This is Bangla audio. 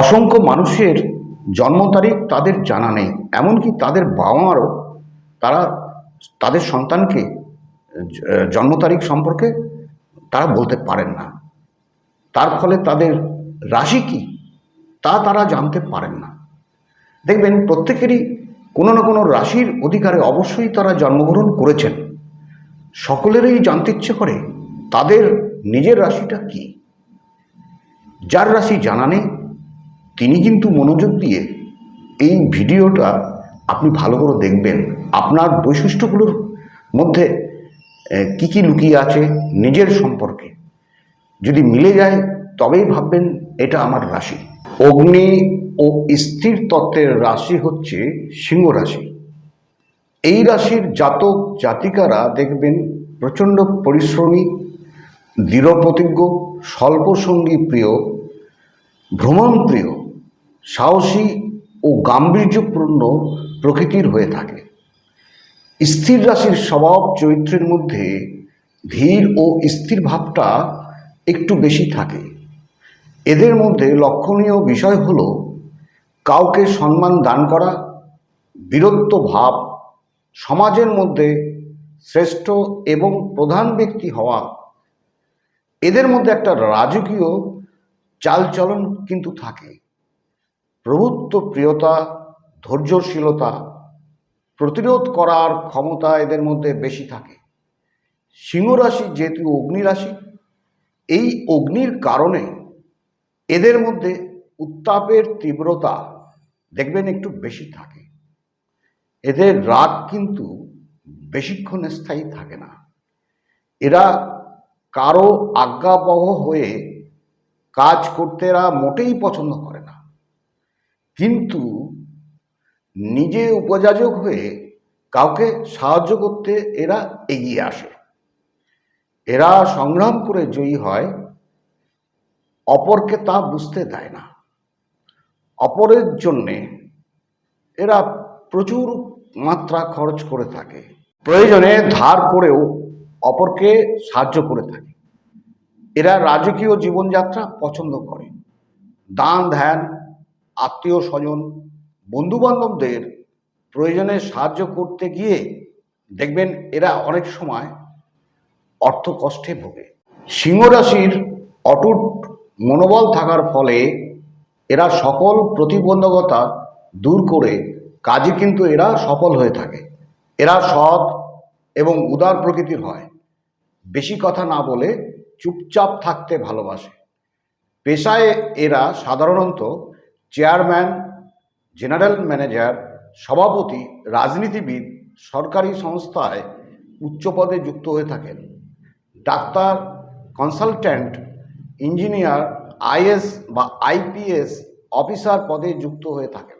অসংখ্য মানুষের জন্ম তারিখ তাদের জানা নেই, এমনকি তাদের বাবা মারও তারা তাদের সন্তানকে জন্ম তারিখ সম্পর্কে তারা বলতে পারেন না। তার ফলে তাদের রাশি কি তা তারা জানতে পারেন না। দেখবেন প্রত্যেকেরই কোনো না কোনো রাশির অধিকারে অবশ্যই তারা জন্মগ্রহণ করেছেন। সকলেরই জানতে ইচ্ছে করে তাদের নিজের রাশিটা কি। যার রাশি জানা নেই তিনি কিন্তু মনোযোগ দিয়ে এই ভিডিওটা আপনি ভালো করে দেখবেন। আপনার বৈশিষ্ট্যগুলোর মধ্যে কি কি লুকিয়ে আছে নিজের সম্পর্কে। যদি মিলে যায়, তবেই ভাববেন এটা আমার রাশি। অগ্নি ও স্থির তত্ত্বের রাশি হচ্ছে সিংহ রাশি। এই রাশির জাতক জাতিকারা দেখবেন প্রচণ্ড পরিশ্রমী দৃঢ় দৃঢ়প্রতিজ্ঞ, স্বল্পসঙ্গী প্রিয় ভ্রমণ প্রিয় সাহসী ও গাম্ভীর্যপূর্ণ প্রকৃতির হয়ে থাকে। স্থির রাশির স্বভাব চরিত্রের মধ্যে ধীর ও স্থির ভাবটা একটু বেশি থাকে। এদের মধ্যে লক্ষণীয় বিষয় হল কাউকে সম্মান দান করা, বীরত্ব ভাব, সমাজের মধ্যে শ্রেষ্ঠ এবং প্রধান ব্যক্তি হওয়া। এদের মধ্যে একটা রাজকীয় চালচলন কিন্তু থাকে। প্রভুত্ব, প্রিয়তা, ধৈর্যশীলতা প্রতিরোধ করার ক্ষমতা এদের মধ্যে বেশি থাকে। সিংহ রাশি যেহেতু অগ্নি রাশি, এই অগ্নির কারণে এদের মধ্যে উত্তাপের তীব্রতা দেখবেন একটু বেশি থাকে। এদের রাগ কিন্তু বেশিক্ষণ স্থায়ী থাকে না। এরা কারও আজ্ঞাবহ হয়ে কাজ করতে এরা মোটেই পছন্দ করে না। কিন্তু নিজে উপযাজক হয়ে কাউকে সাহায্য করতে এরা এগিয়ে আসে। এরা সংগ্রাম করে জয়ী হয়, অপরকে তা বুঝতে দেয় না। অপরের জন্যে এরা প্রচুর মাত্রা খরচ করে থাকে। প্রয়োজনে ধার করেও অপরকে সাহায্য করে থাকে। এরা রাজকীয় জীবনযাত্রা পছন্দ করে। দান, ধ্যান আত্মীয় স্বজন, বন্ধুবান্ধবদের প্রয়োজনে সাহায্য করতে গিয়ে দেখবেন এরা অনেক সময় অর্থ কষ্টে ভোগে। সিংহ রাশির অটুট মনোবল থাকার ফলে এরা সকল প্রতিবন্ধকতা দূর করে কাজে কিন্তু এরা সফল হয়ে থাকে। এরা সৎ এবং উদার প্রকৃতির হয়। বেশি কথা না বলে চুপচাপ থাকতে ভালোবাসে। পেশায় এরা সাধারণত চেয়ারম্যান, জেনারেল ম্যানেজার, সভাপতি, রাজনীতিবিদ, সরকারি সংস্থায় উচ্চ পদে যুক্ত হয়ে থাকেন। ডাক্তার, কনসালট্যান্ট, ইঞ্জিনিয়ার, আইএস বা আইপিএস অফিসার পদে যুক্ত হয়ে থাকেন।